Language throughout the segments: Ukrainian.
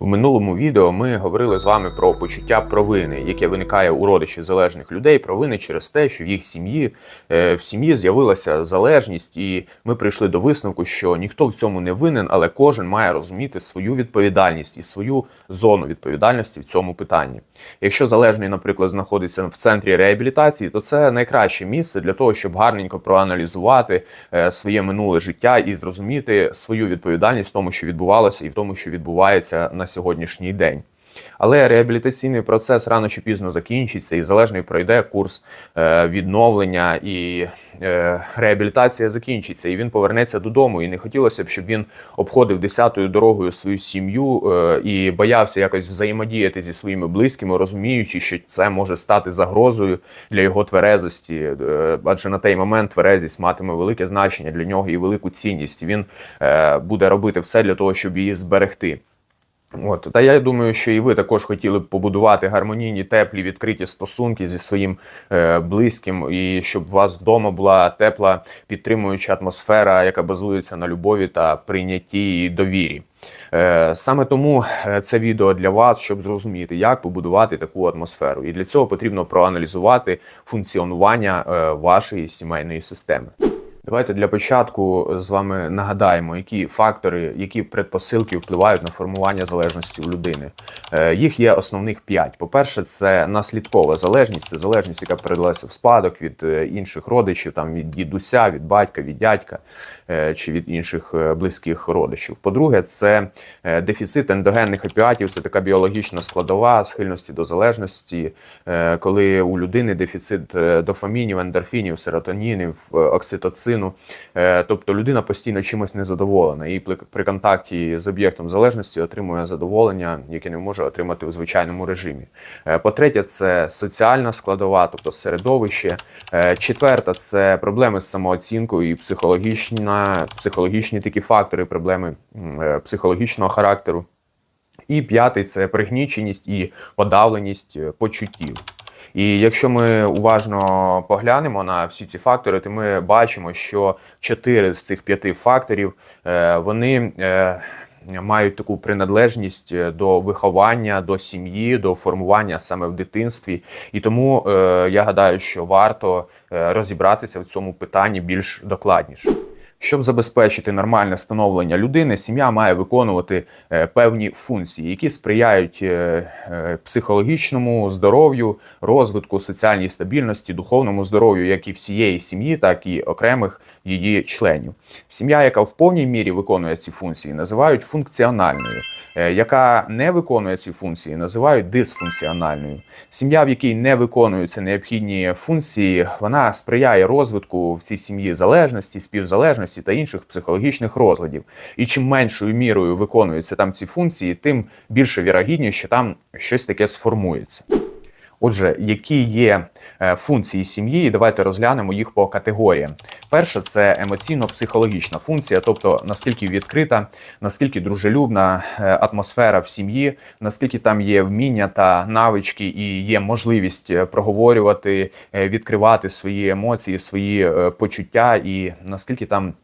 В минулому відео ми говорили з вами про почуття провини, яке виникає у родичів залежних людей, провини через те, що в їх сім'ї е, в сім'ї з'явилася залежність, і ми прийшли до висновку, що ніхто в цьому не винен, але кожен має розуміти свою відповідальність і свою зону відповідальності в цьому питанні. Якщо залежний, наприклад, знаходиться в центрі реабілітації, то це найкраще місце для того, щоб гарненько проаналізувати е, своє минуле життя і зрозуміти свою відповідальність в тому, що відбувалося, і в тому, що відбувається на сьогоднішній день. Але реабілітаційний процес рано чи пізно закінчиться, і залежний пройде курс е, відновлення, і е, реабілітація закінчиться, і він повернеться додому. І не хотілося б, щоб він обходив десятою дорогою свою сім'ю е, і боявся якось взаємодіяти зі своїми близькими, розуміючи, що це може стати загрозою для його тверезості. Адже на той момент тверезість матиме велике значення для нього і велику цінність. Він буде робити все для того, щоб її зберегти. От та я думаю, що і ви також хотіли б побудувати гармонійні, теплі, відкриті стосунки зі своїм е, близьким, і щоб у вас вдома була тепла підтримуюча атмосфера, яка базується на любові та прийнятті і довірі. Е, Саме тому е, це відео для вас, щоб зрозуміти, як побудувати таку атмосферу. І для цього потрібно проаналізувати функціонування е, вашої сімейної системи. Давайте для початку з вами нагадаємо, які фактори, які предпосилки впливають на формування залежності у людини. Е, Їх є основних п'ять. По-перше, це наслідкова залежність, це залежність, яка передалася в спадок від е, інших родичів, там від дідуся, від батька, від дядька е, чи від інших близьких родичів. По-друге, це дефіцит ендогенних опіатів, це така біологічна складова схильності до залежності, коли у людини дефіцит дофамінів, ендорфінів, серотонінів, окситоцину. Е, Тобто людина постійно чимось незадоволена і при- контакті з об'єктом залежності отримує задоволення, яке не може отримати в звичайному режимі. Е, По-третє, це соціальна складова, тобто середовище. Е, Четверта це проблеми з самооцінкою і психологічна, психологічні такі фактори, проблеми психологічного характеру. І п'ятий це пригніченість і подавленість почуттів. І якщо ми уважно поглянемо на всі ці фактори, то ми бачимо, що чотири з цих п'яти факторів е, вони е, мають таку приналежність е, до виховання, до сім'ї, до формування саме в дитинстві. І тому я гадаю, що варто розібратися в цьому питанні більш докладніше. Щоб забезпечити нормальне становлення людини, сім'я має виконувати е, певні функції, які сприяють е, е, психологічному здоров'ю, розвитку, соціальній стабільності, духовному здоров'ю як і всієї сім'ї, так і окремих її членів. Сім'я, яка в повній мірі виконує ці функції, називають функціональною. Яка не виконує ці функції, називають дисфункціональною. Сім'я, в якій не виконуються необхідні функції, вона сприяє розвитку в цій сім'ї залежності, співзалежності та інших психологічних розладів. І чим меншою мірою виконуються там ці функції, тим більше вірогідність, що там щось таке сформується. Отже, які є е, функції сім'ї, давайте розглянемо їх по категоріям. Перша це емоційно-психологічна функція, тобто наскільки відкрита, наскільки дружелюбна е, атмосфера в сім'ї, наскільки там є вміння та навички, і є можливість е, проговорювати, відкривати свої емоції, свої почуття, і наскільки там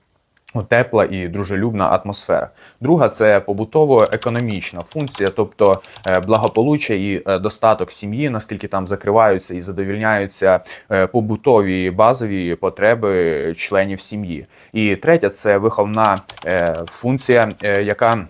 тепла і дружелюбна атмосфера. Друга це побутово-економічна функція, тобто е, благополуччя і е, достаток сім'ї, наскільки там закриваються і задовільняються е, побутові базові потреби членів сім'ї. І третя це виховна функція, яка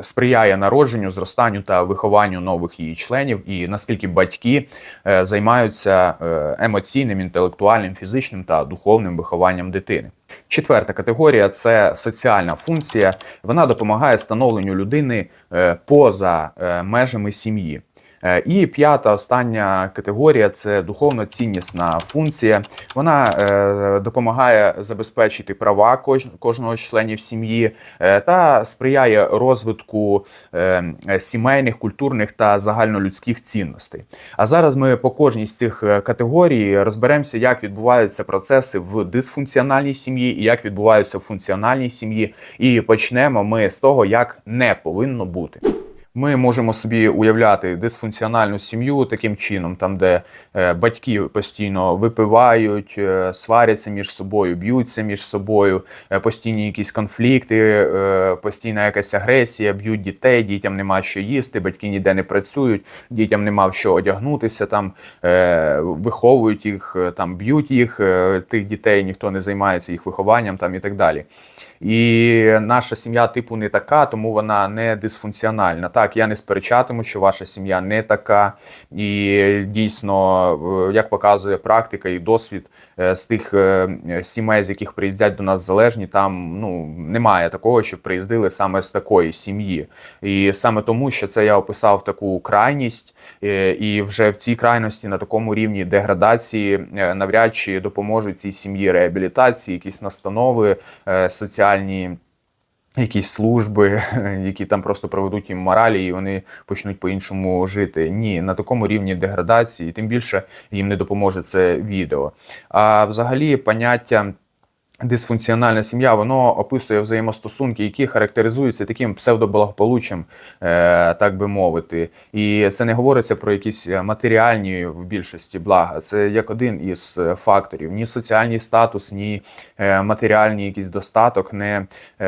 сприяє народженню, зростанню та вихованню нових її членів, і наскільки батьки е, займаються е, емоційним, інтелектуальним, фізичним та духовним вихованням дитини. Четверта категорія це соціальна функція. Вона допомагає становленню людини е, поза е, межами сім'ї. Е, І п'ята остання категорія це духовно ціннісна функція. Вона е, допомагає забезпечити права кож- кожного з членів сім'ї е, та сприяє розвитку сімейних, культурних та загальнолюдських цінностей. А зараз ми по кожній з цих категорій розберемося, як відбуваються процеси в дисфункціональній сім'ї і як відбуваються в функціональній сім'ї. І почнемо ми з того, як не повинно бути. Ми можемо собі уявляти дисфункціональну сім'ю таким чином, там, де е, батьки постійно випивають, е, сваряться між собою, б'ються між собою, е, постійні якісь конфлікти, постійна якась агресія, б'ють дітей, дітям нема що їсти, батьки ніде не працюють, дітям нема в що одягнутися, там виховують їх, там б'ють їх, тих дітей, ніхто не займається їх вихованням там і так далі. І наша сім'я типу не така, тому вона не дисфункціональна. Так, я не сперечатиму, що ваша сім'я не така, і дійсно, як показує практика і досвід е, з тих е, сімей, з яких приїздять до нас залежні, там ну немає такого, щоб приїздили саме з такої сім'ї. І саме тому, що це я описав таку крайність, і вже в цій крайності на такому рівні деградації е, навряд чи допоможуть цій сім'ї реабілітації, якісь настанови е, соціальні. Якісь служби, які там просто проведуть їм моралі, і вони почнуть по-іншому жити. Ні, на такому рівні деградації, тим більше їм не допоможе це відео. А взагалі поняття. Дисфункціональна сім'я воно описує взаємостосунки, які характеризуються таким псевдоблагополуччям, е, так би мовити. І це не говориться про якісь матеріальні в більшості блага. Це як один із е, факторів. Ні соціальний статус, ні матеріальний якийсь достаток не, е,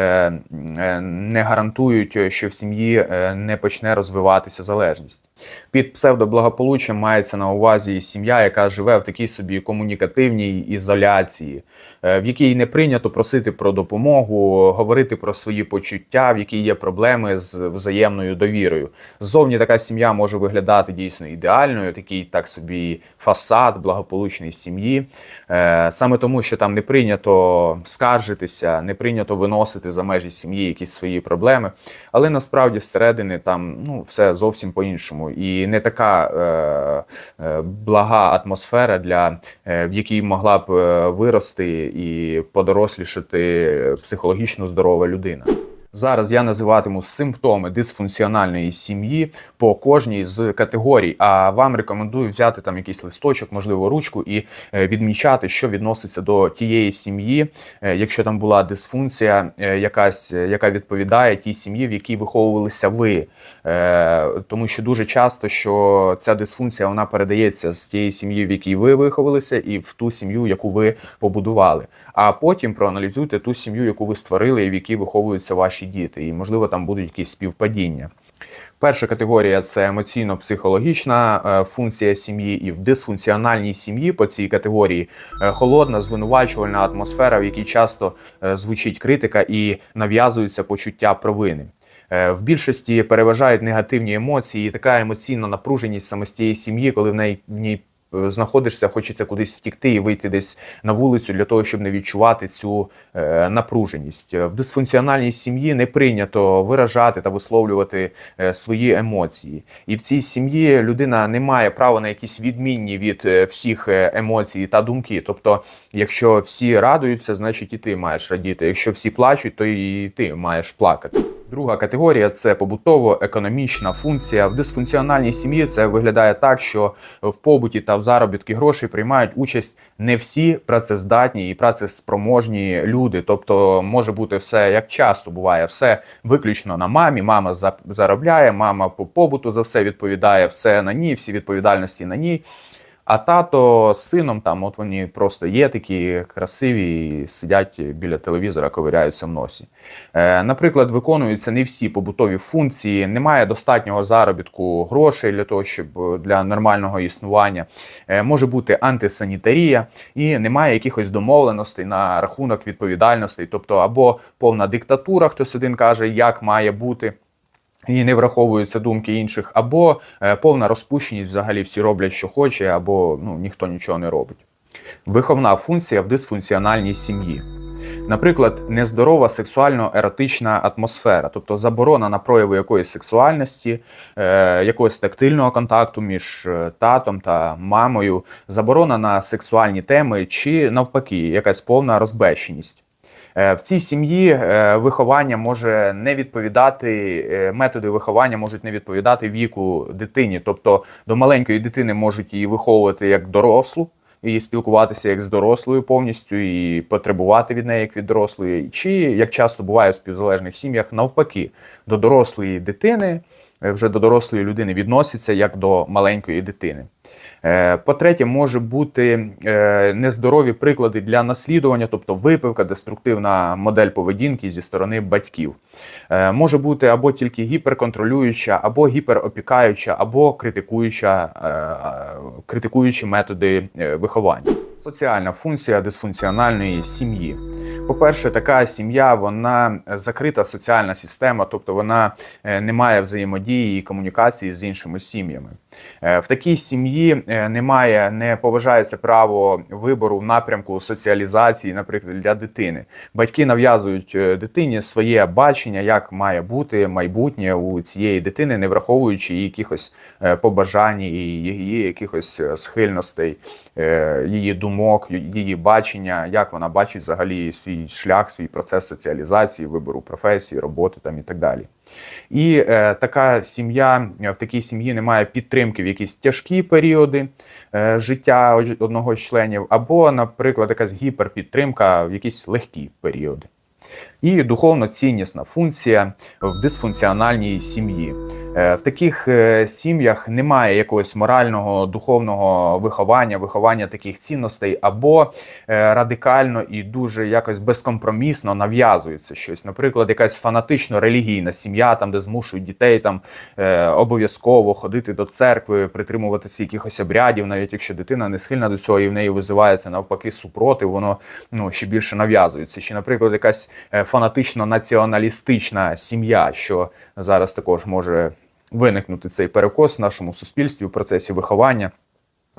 е, не гарантують, що в сім'ї е, не почне розвиватися залежність. Під псевдоблагополуччям мається на увазі сім'я, яка живе в такій собі комунікативній ізоляції, е, в якій не прийнято просити про допомогу, говорити про свої почуття, в якій є проблеми з взаємною довірою. Ззовні така сім'я може виглядати дійсно ідеальною, такий так собі фасад благополучної сім'ї. Е, Саме тому, що там не прийнято скаржитися, не прийнято виносити за межі сім'ї якісь свої проблеми. Але насправді зсередини там ну все зовсім по-іншому, і не така е, е, блага атмосфера, для е, в якій могла б е, вирости і подорослішати психологічно здорова людина. Зараз я називатиму симптоми дисфункціональної сім'ї по кожній з категорій. А вам рекомендую взяти там якийсь листочок, можливо, ручку, і е, відмічати, що відноситься до тієї сім'ї, е, якщо там була дисфункція, е, якась, яка відповідає тій сім'ї, в якій виховувалися ви. Тому що дуже часто що ця дисфункція вона передається з тієї сім'ї, в якій ви виховалися, і в ту сім'ю, яку ви побудували. А потім проаналізуйте ту сім'ю, яку ви створили, і в якій виховуються ваші діти, і можливо там будуть якісь співпадіння. Перша категорія це емоційно-психологічна е, функція сім'ї, і в дисфункціональній сім'ї по цій категорії е, холодна, звинувачувальна атмосфера, в якій часто е, звучить критика і нав'язуються почуття провини. В більшості переважають негативні емоції, і така емоційна напруженість саме з тієї сім'ї, коли в неї в ній знаходишся, хочеться кудись втікти і вийти десь на вулицю для того, щоб не відчувати цю е, напруженість. Е, В дисфункціональній сім'ї не прийнято виражати та висловлювати е, свої емоції. І в цій сім'ї людина не має права на якісь відмінні від е, всіх е, емоцій та думки. Тобто, якщо всі радуються, значить і ти маєш радіти. Якщо всі плачуть, то і ти маєш плакати. Друга категорія це побутово-економічна функція. В дисфункціональній сім'ї це виглядає так, що в побуті та в заробітки грошей приймають участь не всі працездатні і працеспроможні люди. Тобто може бути все як часто буває, все виключно на мамі. Мама заробляє, мама по побуту за все відповідає, все на ній, всі відповідальності на ній. А тато з сином там, от вони просто є такі красиві, сидять біля телевізора, ковиряються в носі. Е, наприклад, виконуються не всі побутові функції, немає достатнього заробітку грошей для того, щоб е, для нормального існування. Е, може бути антисанітарія, і немає якихось домовленостей на рахунок відповідальностей, тобто або повна диктатура, хтось один каже, як має бути. І не враховуються думки інших, або е, повна розпущеність, взагалі всі роблять, що хоче, або ну, ніхто нічого не робить. Виховна функція в дисфункціональній сім'ї. Наприклад, нездорова сексуально-еротична атмосфера, тобто заборона на прояви якоїсь сексуальності, е, якогось тактильного контакту між е, татом та мамою, заборона на сексуальні теми, чи навпаки, якась повна розбещеність. Е, В цій сім'ї е, виховання може не відповідати, е, методи виховання можуть не відповідати віку дитині. Тобто до маленької дитини можуть її виховувати як дорослу, і спілкуватися як з дорослою повністю, і потребувати від неї як від дорослої, чи як часто буває в співзалежних сім'ях, навпаки, до дорослої дитини, вже до дорослої людини відносяться як до маленької дитини. Е, По-третє, може бути е, нездорові приклади для наслідування, тобто випивка, деструктивна модель поведінки зі сторони батьків. Е, Може бути або тільки гіперконтролююча, або гіперопікаюча, або критикуюча, критикуючі методи виховання. Соціальна функція дисфункціональної сім'ї. По-перше, така сім'я вона закрита соціальна система, тобто вона не має взаємодії і комунікації з іншими сім'ями. Е, В такій сім'ї е, немає, не поважається право вибору в напрямку соціалізації, наприклад, для дитини. Батьки нав'язують е, дитині своє бачення, як має бути майбутнє у цієї дитини, не враховуючи її якихось побажань її якихось схильностей, її думок, її бачення, як вона бачить взагалі свій шлях, свій процес соціалізації, вибору професії, роботи там і так далі. І е, така сім'я е, в такій сім'ї немає підтримки в якісь тяжкі періоди е, життя одного з членів, або, наприклад, якась гіперпідтримка в якісь легкі періоди. І духовно ціннісна функція в дисфункціональній сім'ї. Е, В таких е, сім'ях немає якогось морального духовного виховання, виховання таких цінностей, або е, радикально і дуже якось безкомпромісно нав'язується щось. Наприклад, якась фанатично релігійна сім'я, там де змушують дітей там обов'язково ходити до церкви, притримуватися якихось обрядів, навіть якщо дитина не схильна до цього і в неї визивається навпаки супротив, воно ну ще більше нав'язується. Чи, наприклад, якась фанатично націоналістична сім'я, що зараз також може виникнути цей перекос в нашому суспільстві в процесі виховання.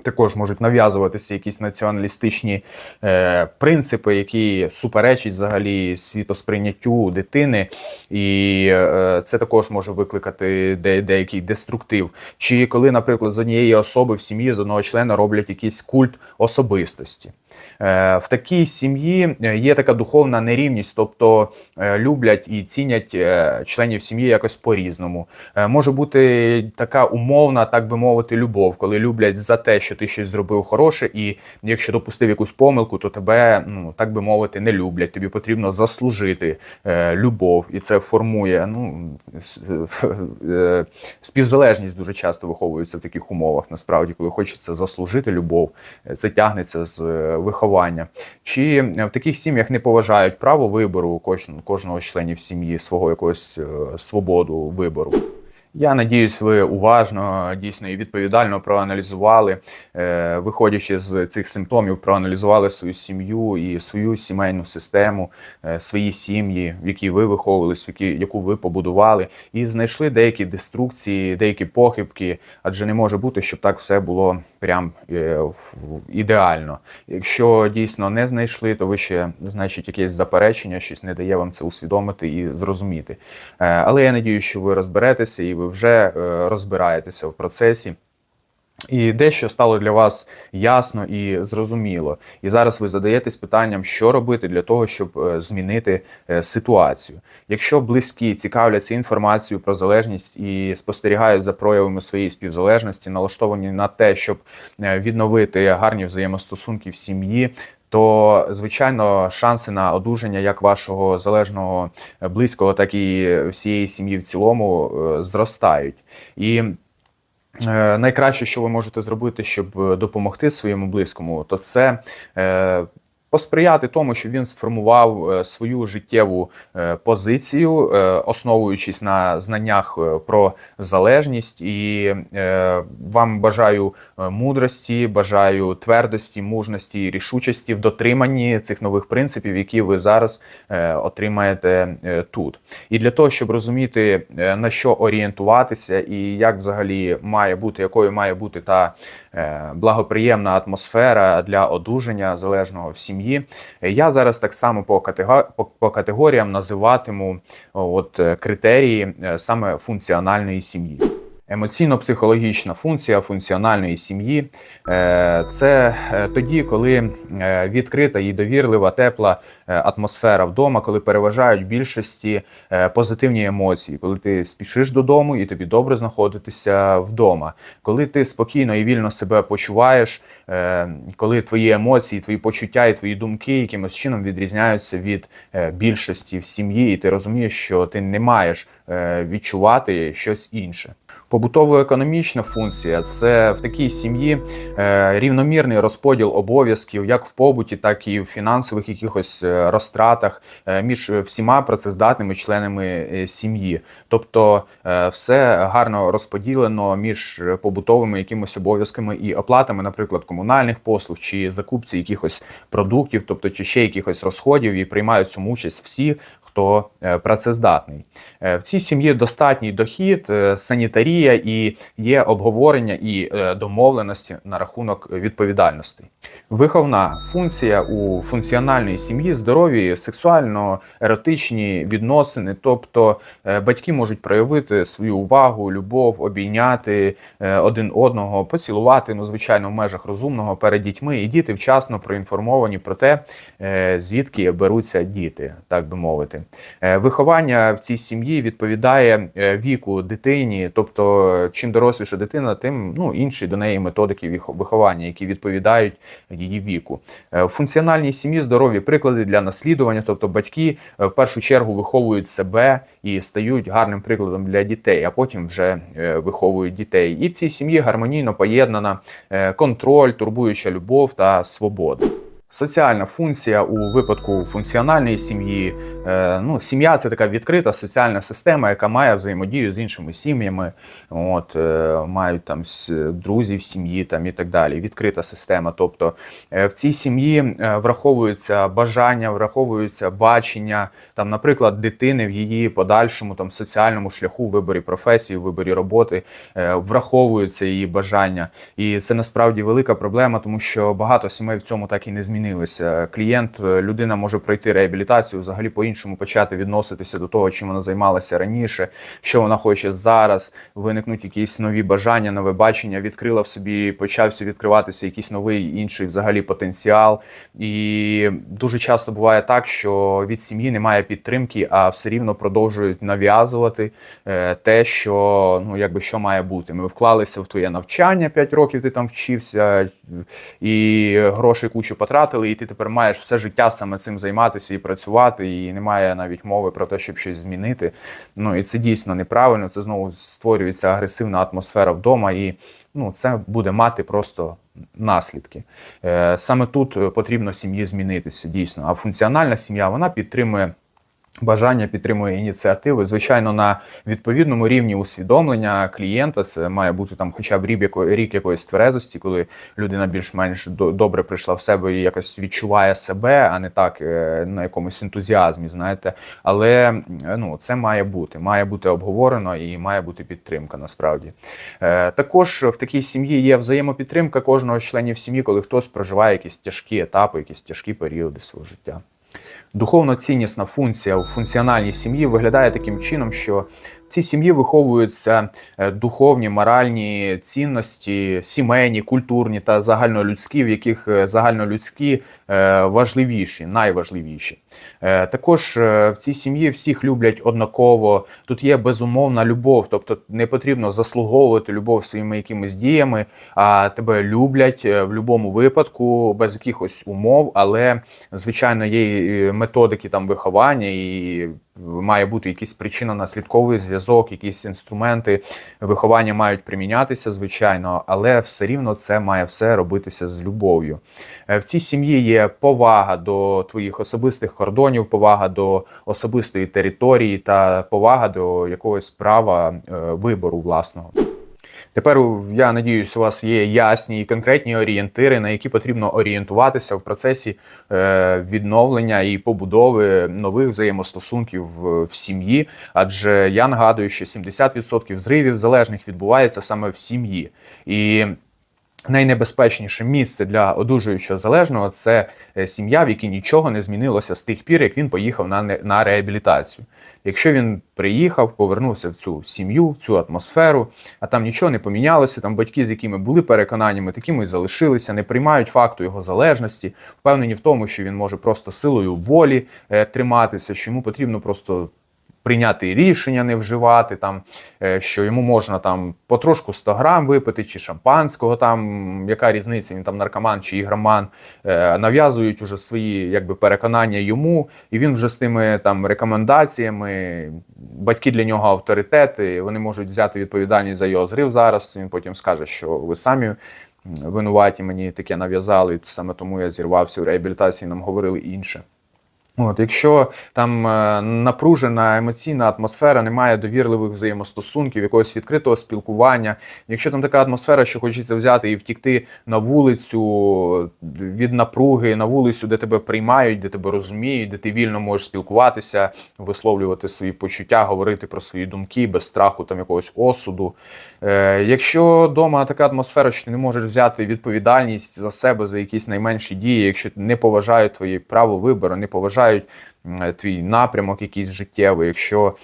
Також можуть нав'язуватися якісь націоналістичні е, принципи, які суперечать взагалі світосприйняттю дитини, і е, це також може викликати де, деякий деструктив. Чи коли, наприклад, з однієї особи в сім'ї з одного члена роблять якийсь культ особистості. Е, В такій сім'ї е, є така духовна нерівність, тобто е, люблять і цінять членів сім'ї якось по-різному. Може бути така умовна, так би мовити, любов, коли люблять за те, що ти щось зробив хороше, і якщо допустив якусь помилку, то тебе, ну так би мовити, не люблять. Тобі потрібно заслужити любов, і це формує ну, співзалежність дуже часто виховується в таких умовах. Насправді, коли хочеться заслужити любов, це тягнеться з е, виховання. Чи в таких сім'ях не поважають право вибору кожного, кожного з членів сім'ї, свого якогось е, свободу вибору? Я надіюсь, ви уважно, дійсно і відповідально проаналізували, е, виходячи з цих симптомів, проаналізували свою сім'ю і свою сімейну систему, е, свої сім'ї, в якій ви виховувались, в які, яку ви побудували, і знайшли деякі деструкції, деякі похибки, адже не може бути, щоб так все було прям е, ідеально. Якщо дійсно не знайшли, то ви ще значить якесь заперечення, щось не дає вам це усвідомити і зрозуміти. Але я надію, що ви розберетеся і ви вже е, розбираєтеся в процесі. І дещо стало для вас ясно і зрозуміло. І зараз ви задаєтесь питанням, що робити для того, щоб е, змінити е, ситуацію. Якщо близькі цікавляться інформацією про залежність і спостерігають за проявами своєї співзалежності, налаштовані на те, щоб відновити гарні взаємостосунки в сім'ї. То звичайно шанси на одужання як вашого залежного е, близького, так і всієї сім'ї в цілому е, зростають. І Е, Найкраще, що ви можете зробити, щоб допомогти своєму близькому, то це посприяти тому, щоб він сформував е, свою життєву е, позицію, е, основуючись на знаннях про залежність. І вам бажаю мудрості, бажаю твердості, мужності рішучості в дотриманні цих нових принципів, які ви зараз отримаєте тут. І для того, щоб розуміти на що орієнтуватися, і як взагалі має бути, якою має бути та благоприємна атмосфера для одужання залежного в сім'ї, е, я зараз так само по категоріям називатиму от е, критерії е, саме функціональної сім'ї. Емоційно-психологічна функція функціональної сім'ї. Е, це е, тоді, коли е, відкрита і довірлива, тепла атмосфера вдома, коли переважають в більшості позитивні емоції, коли ти спішиш додому і тобі добре знаходитися вдома, коли ти спокійно і вільно себе почуваєш, коли твої емоції, твої почуття і твої думки якимось чином відрізняються від більшості в сім'ї, і ти розумієш, що ти не маєш відчувати щось інше. Побутово-економічна функція це в такій сім'ї е, рівномірний розподіл обов'язків як в побуті, так і в фінансових якихось е, розтратах е, між всіма працездатними членами сім'ї. Тобто все гарно розподілено між побутовими якимось обов'язками і оплатами, наприклад, комунальних послуг чи закупці якихось продуктів, тобто чи ще якихось розходів, і приймають цьому участь всі, хто е, працездатний. Е, В цій сім'ї достатній дохід, е, санітарія і є обговорення і домовленості на рахунок відповідальностей. Виховна функція у функціональній сім'ї здорові, сексуально-еротичні відносини, тобто батьки можуть проявити свою увагу, любов, обійняти один одного, поцілувати, ну звичайно, в межах розумного перед дітьми, і діти вчасно проінформовані про те, звідки беруться діти, так би мовити. Е, Виховання в цій сім'ї відповідає е, віку дитині, тобто чим доросліша дитина, тим ну, інші до неї методики виховання, які відповідають її віку. Е, В функціональній сім'ї здорові приклади для наслідування, тобто батьки е, в першу чергу виховують себе і стають гарним прикладом для дітей, а потім вже е, виховують дітей. І в цій сім'ї гармонійно поєднана е, контроль, турбуюча любов та свобода. Соціальна функція у випадку функціональної сім'ї. Е, Ну, сім'я це така відкрита соціальна система, яка має взаємодію з іншими сім'ями. От, е, мають там друзів сім'ї там, і так далі. Відкрита система. Тобто е, в цій сім'ї враховуються бажання, враховуються бачення, там, наприклад, дитини в її подальшому там, соціальному шляху, виборі професії, виборі роботи, враховуються її бажання. І це насправді велика проблема, тому що багато сімей в цьому так і не змінилися. Клієнт, е, людина може пройти реабілітацію, взагалі по-іншому почати відноситися до того, чим вона займалася раніше, що вона хоче зараз. Виникнуть якісь нові бажання, нове бачення, відкрила в собі, почався відкриватися якийсь новий інший взагалі потенціал. І дуже часто буває так, що від сім'ї немає підтримки, а все рівно продовжують нав'язувати е, те, що ну якби що має бути. Ми вклалися в твоє навчання 5 років, ти там вчився, і грошей кучу потратили, і ти тепер маєш все життя саме цим займатися і працювати, і немає навіть мови про те, щоб щось змінити. Ну і це дійсно неправильно. Це знову створюється агресивна атмосфера вдома, і ну це буде мати просто наслідки. Е, Саме тут е, потрібно сім'ї змінитися дійсно. А функціональна сім'я вона підтримує. Бажання підтримує ініціативи. Звичайно, на відповідному рівні усвідомлення клієнта це має бути там, хоча б рік, яко- рік якоїсь тверезості, коли людина більш-менш до- добре прийшла в себе і якось відчуває себе, а не так е, на якомусь ентузіазмі. Знаєте, але ну це має бути, має бути обговорено і має бути підтримка. Насправді Е, також в такій сім'ї є взаємопідтримка кожного з членів сім'ї, коли хтось проживає якісь тяжкі етапи, якісь тяжкі періоди свого життя. Духовно ціннісна функція у функціональній сім'ї виглядає таким чином, що в цій сім'ї виховуються е, духовні, моральні цінності, сімейні, культурні та загальнолюдські, в яких е, загальнолюдські е, важливіші, найважливіші. Е, Також е, в цій сім'ї всіх люблять однаково. Тут є безумовна любов, тобто не потрібно заслуговувати любов своїми якимись діями, а тебе люблять е, в будь-якому випадку, без якихось умов, але звичайно є методики там виховання і. Має бути якісь причина наслідковий зв'язок, якісь інструменти виховання мають примінятися, звичайно, але все рівно це має все робитися з любов'ю. Е, В цій сім'ї є повага до твоїх особистих кордонів, повага до особистої території та повага до якогось права е, вибору власного. Тепер я надіюсь, у вас є ясні і конкретні орієнтири, на які потрібно орієнтуватися в процесі е, відновлення і побудови нових взаємостосунків в, сім'ї. Адже я нагадую, що 70% зривів залежних відбувається саме в сім'ї. І найнебезпечніше місце для одужуючого залежного це е, сім'я, в якій нічого не змінилося з тих пір, як він поїхав на, на реабілітацію. Якщо він приїхав, повернувся в цю сім'ю, в цю атмосферу, а там нічого не помінялося, там батьки, з якими були переконаннями, такими й залишилися, не приймають факту його залежності, впевнені в тому, що він може просто силою волі е, триматися, що йому потрібно просто прийняти рішення не вживати, там, е, що йому можна там потрошку 100 грам випити, чи шампанського, там, яка різниця, він там наркоман чи ігроман, е, нав'язують уже свої якби, переконання йому, і він вже з тими там рекомендаціями, батьки для нього авторитети, вони можуть взяти відповідальність за його зрив зараз. Він потім скаже, що ви самі винуваті мені таке нав'язали, саме тому я зірвався у реабілітації, нам говорили інше. От, якщо там е, напружена емоційна атмосфера, немає довірливих взаємостосунків, якогось відкритого спілкування, якщо там така атмосфера, що хочеться взяти і втікти на вулицю від напруги, на вулицю, де тебе приймають, де тебе розуміють, де ти вільно можеш спілкуватися, висловлювати свої почуття, говорити про свої думки без страху там якогось осуду. Е, якщо вдома така атмосфера, що ти не можеш взяти відповідальність за себе за якісь найменші дії, якщо не поважають твої право вибору, не поважають твій напрямок якийсь життєвий, якщо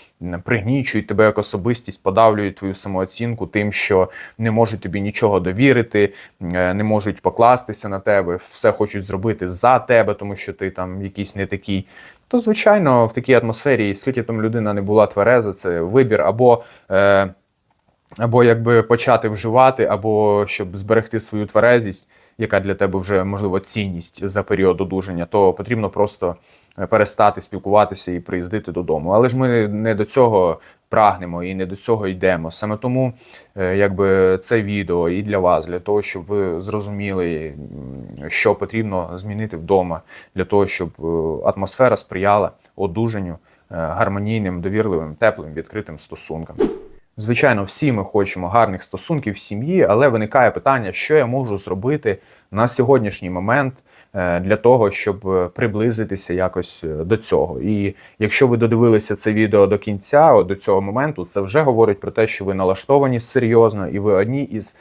пригнічують тебе як особистість, подавлюють твою самооцінку тим, що не можуть тобі нічого довірити, е, не можуть покластися на тебе, все хочуть зробити за тебе, тому що ти там якийсь не такий. То, звичайно, в такій атмосфері, скільки там людина не була твереза, це вибір або. Е, або якби почати вживати, або щоб зберегти свою тверезість, яка для тебе вже можливо цінність за період одужання, то потрібно просто е, перестати спілкуватися і приїздити додому. Але ж ми не до цього прагнемо і не до цього йдемо. Саме тому, е, якби це відео і для вас, для того, щоб ви зрозуміли, що потрібно змінити вдома, для того, щоб е, атмосфера сприяла одужанню, гармонійним, довірливим, теплим, відкритим стосункам. Звичайно, всі ми хочемо гарних стосунків в сім'ї, але виникає питання, що я можу зробити на сьогоднішній момент е, для того, щоб е, приблизитися якось е, до цього. І якщо ви додивилися це відео до кінця, до цього моменту, це вже говорить про те, що ви налаштовані серйозно, і ви одні із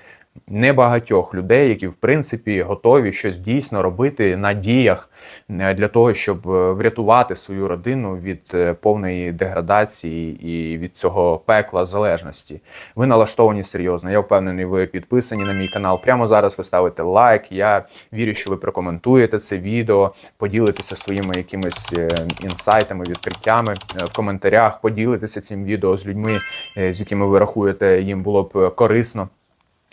небагатьох людей, які в принципі готові щось дійсно робити на діях е, для того, щоб е, врятувати свою родину від е, повної деградації і від цього пекла залежності. Ви налаштовані серйозно. Я впевнений, ви підписані на мій канал. Прямо зараз ви ставите лайк. Я вірю, що ви прокоментуєте це відео, поділитеся своїми якимись інсайтами, відкриттями в коментарях, поділитеся цим відео з людьми, з якими ви рахуєте, їм було б корисно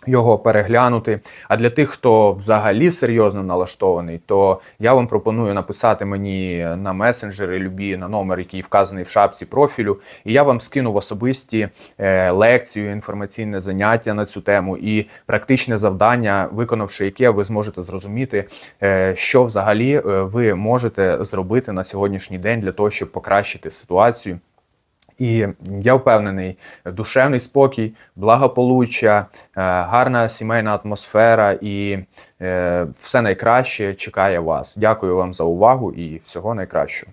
його переглянути. А для тих, хто взагалі серйозно налаштований, то я вам пропоную написати мені на месенджери любі на номер, який вказаний в шапці профілю, і я вам скину в особисті е, лекцію, інформаційне заняття на цю тему і практичне завдання, виконавши яке ви зможете зрозуміти, е, що взагалі е, ви можете зробити на сьогоднішній день для того, щоб покращити ситуацію. І я впевнений, душевний спокій, благополуччя, е, гарна сімейна атмосфера і е, все найкраще чекає вас. Дякую вам за увагу і всього найкращого.